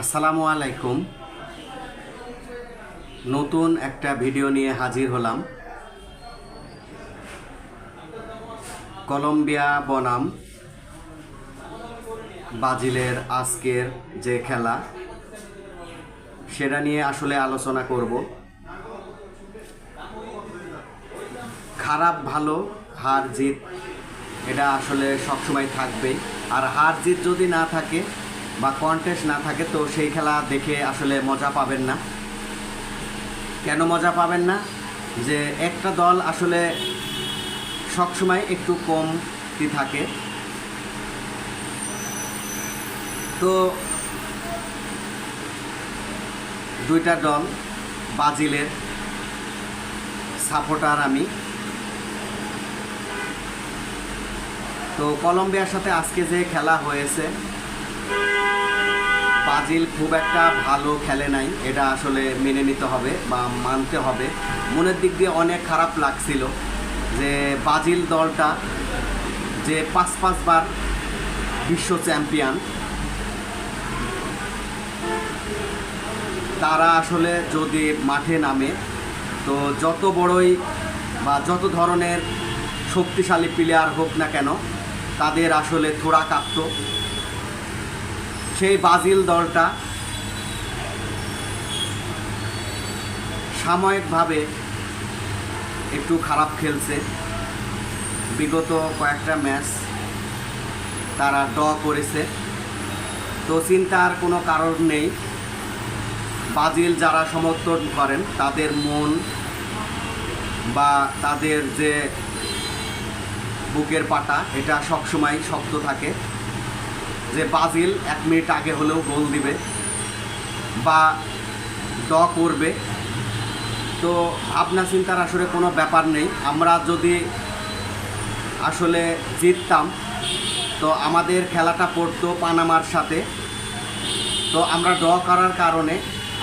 আসসালামু আলাইকুম। নতুন একটা ভিডিও নিয়ে হাজির হলাম। কলম্বিয়া বনাম বাজিলের আজকের যে খেলা, সেটা নিয়ে আসলে আলোচনা করব। খারাপ ভালো, হার জিত, এটা আসলে সবসময় থাকবে আর হার জিত যদি না থাকে বা কন্টেস্ট না থাকে, তো সেই খেলা দেখে আসলে মজা পাবেন না। কেন মজা পাবেন না? যে একটা দল আসলে সবসময় একটু কমতি থাকে। তো দুইটা দল বাজিলের সাপোর্টার আমি। তো কলম্বিয়ার সাথে আজকে যে খেলা হয়েছে ব্রাজিল খুব একটা ভালো খেলে নাই। এটা আসলে মেনে নিতে হবে বা মানতে হবে। মনের দিক দিয়ে অনেক খারাপ লাগছিল যে ব্রাজিল দলটা যে পাঁচ পাঁচবার বিশ্ব চ্যাম্পিয়ন, তারা আসলে যদি মাঠে নামে, তো যত বড়ই বা যত ধরনের শক্তিশালী প্লেয়ার হোক না কেন, তাদের আসলে থোড়া কাঁপত। সেই ব্রাজিল দলটা সাময়িকভাবে একটু খারাপ খেলছে। বিগত কয়েকটা ম্যাচ তারা ড করেছে। তো চিন্তার কোনো কারণ নেই। ব্রাজিল যারা সমর্থন করেন, তাদের মন বা তাদের যে বুকের পাটা, এটা সবসময় শক্ত থাকে। যে ব্রাজিল এক মিনিট আগে হলেও গোল দিবে বা ড করবে। তো ভাবনা চিন্তার আসলে কোনো ব্যাপার নেই। আমরা যদি আসলে জিততাম, তো আমাদের খেলাটা পড়তো পানামার সাথে। তো আমরা ড করার কারণে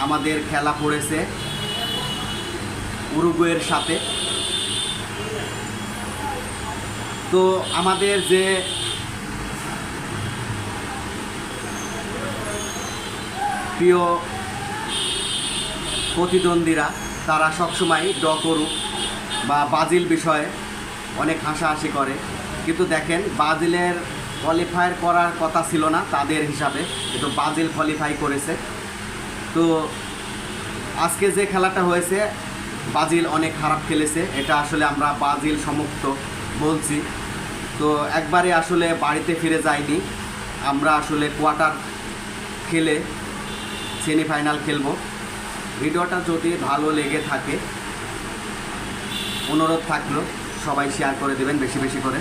আমাদের খেলা পড়েছে উরুগুয়ের সাথে। তো আমাদের যে প্রিয় প্রতিদ্বন্দ্বীরা, তারা সবসময় ড করুক বা বাজিল বিষয়ে অনেক হাসাহাসি করে। কিন্তু দেখেন, বাজিলের কোয়ালিফায়ার করার কথা ছিল না তাদের হিসাবে। কিন্তু বাজিল কোয়ালিফাই করেছে। তো আজকে যে খেলাটা হয়েছে, বাজিল অনেক খারাপ খেলেছে। এটা আসলে আমরা বাজিল সমুক্ত বলছি। তো একবারে আসলে বাড়িতে ফিরে যাইনি। আমরা আসলে কোয়ার্টার খেলে সেমিফাইনাল খেলব। ভিডিওটা যদি ভালো লেগে থাকে, অনুরোধ থাকল, সবাই শেয়ার করে দেবেন, বেশি বেশি করে।